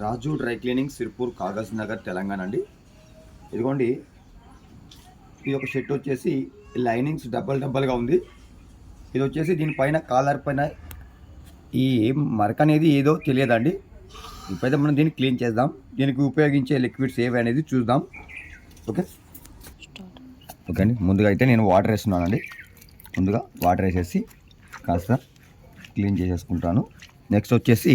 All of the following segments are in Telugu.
రాజు డ్రై క్లీనింగ్ సిర్పూర్ కాగజ్ నగర్ తెలంగాణ అండి. ఇదిగోండి ఇది ఒక షర్ట్ వచ్చేసి లైనింగ్స్ డబ్బల్ డబ్బల్గా ఉంది. ఇది వచ్చేసి దీనిపైన కాలర్ పైన ఈ మరక అనేది ఏదో తెలియదండి. ఇప్పుడైతే మనం దీన్ని క్లీన్ చేద్దాం. దీనికి ఉపయోగించే లిక్విడ్స్ ఏవి అనేది చూద్దాం. ఓకే? ఓకే అండి. ముందుగా అయితే నేను వాటర్ వేస్తున్నానండి. ముందుగా వాటర్ వేసేసి కాస్త క్లీన్ చేసేసుకుంటాను. నెక్స్ట్ వచ్చేసి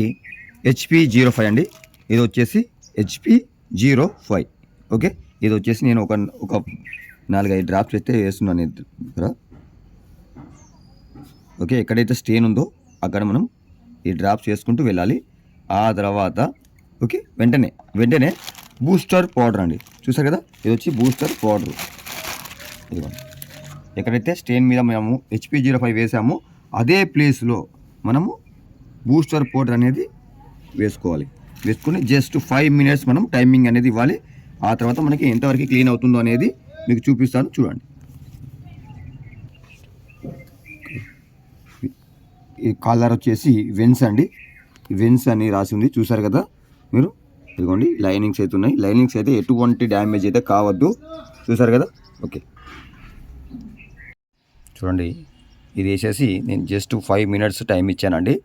హెచ్పి జీరో ఫైవ్ అండి. ఇది వచ్చేసి హెచ్పి జీరో ఫైవ్ ఓకే ఇది వచ్చేసి నేను ఒక ఒక నాలుగైదు డ్రాప్స్ అయితే వేస్తున్నాను ఇక్కడ. ఓకే ఎక్కడైతే స్టేన్ ఉందో అక్కడ మనం ఈ డ్రాప్స్ వేసుకుంటూ వెళ్ళాలి. ఆ తర్వాత ఓకే వెంటనే వెంటనే బూస్టర్ పౌడర్ అండి. చూసారు కదా? ఇది వచ్చి బూస్టర్ పౌడర్ ఇదిగోండి ఎక్కడైతే స్టేన్ మీద మేము హెచ్పి జీరో ఫైవ్ వేసామో అదే ప్లేస్లో మనము బూస్టర్ పౌడర్ అనేది వేసుకోవాలి. వేసుకుని జస్ట్ ఫైవ్ మినిట్స్ మనం టైమింగ్ అనేది ఇవ్వాలి. ఆ తర్వాత మనకి ఎంతవరకు క్లీన్ అవుతుందో అనేది మీకు చూపిస్తాను. చూడండి. ఈ కాలర్ వచ్చేసి వెన్స్ అండి. వెన్స్ అని రాసి ఉంది. చూసారు కదా మీరు? ఇదిగోండి లైనింగ్స్ అయితే ఉన్నాయి. లైనింగ్స్ అయితే ఎటువంటి డ్యామేజ్ అయితే కావద్దు. చూసారు కదా? ఓకే చూడండి. ఇది వేసేసి నేను జస్ట్ ఫైవ్ మినిట్స్ టైం ఇచ్చానండి.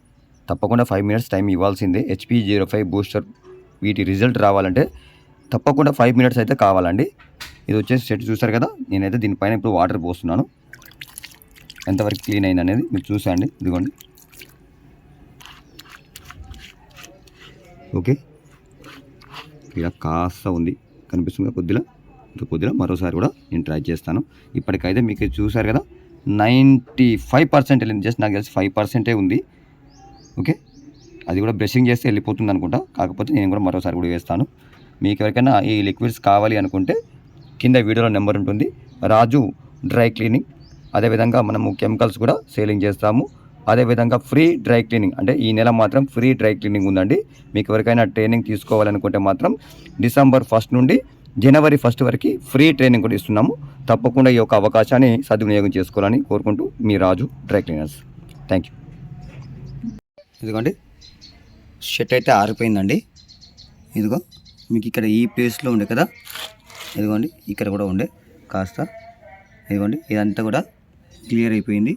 తప్పకుండా ఫైవ్ మినిట్స్ టైం ఇవ్వాల్సిందే. హెచ్పి జీరో ఫైవ్ బూస్టర్ వీటి రిజల్ట్ రావాలంటే తప్పకుండా ఫైవ్ మినిట్స్ అయితే కావాలండి. ఇది వచ్చేసి సెట్ చూసారు కదా? నేనైతే దీనిపైన ఇప్పుడు వాటర్ పోస్తున్నాను. ఎంతవరకు క్లీన్ అయింది అనేది మీరు చూసండి ఇదిగోండి. ఓకే. ఇక్కడ కాస్త ఉంది. కనిపిస్తుంది కదా కొద్దిగా ఇంకా కొద్దిగా మరోసారి కూడా నేను ట్రై చేస్తాను. ఇప్పటికైతే మీకు చూసారు కదా? నైంటీ ఫైవ్ పర్సెంట్ వెళ్ళింది. జస్ట్ నాకు తెలిసి ఫైవ్ పర్సెంటే ఉంది. ఓకే? అది కూడా బ్రషింగ్ చేస్తే వెళ్ళిపోతుంది అనుకుంటా. కాకపోతే నేను కూడా మరోసారి కూడా వేస్తాను. మీకు ఎవరికైనా ఈ లిక్విడ్స్ కావాలి అనుకుంటే కింద వీడియోలో నెంబర్ ఉంటుంది. Raju dry cleaning. అదేవిధంగా మనము కెమికల్స్ కూడా సేలింగ్ చేస్తాము. అదేవిధంగా ఫ్రీ డ్రై క్లీనింగ్. అంటే ఈ నెల మాత్రం ఫ్రీ డ్రై క్లీనింగ్ ఉందండి. మీకు ఎవరికైనా ట్రైనింగ్ తీసుకోవాలనుకుంటే మాత్రం డిసెంబర్ ఫస్ట్ నుండి జనవరి ఫస్ట్ వరకు ఫ్రీ ట్రైనింగ్ కూడా ఇస్తున్నాము. తప్పకుండా ఈ యొక్క అవకాశాన్ని సద్వినియోగం చేసుకోవాలని కోరుకుంటూ మీ Raju dry cleaners. Thank you ఇదిగోండి. షర్ట్ అయితే ఆరిపోయిందండి. ఇదిగో మీకు ఇక్కడ ఈ ప్లేస్లో ఉండే కదా? ఇదిగోండి ఇక్కడ కూడా ఉండే కాస్త. ఇదిగోండి ఇదంతా కూడా క్లియర్ అయిపోయింది.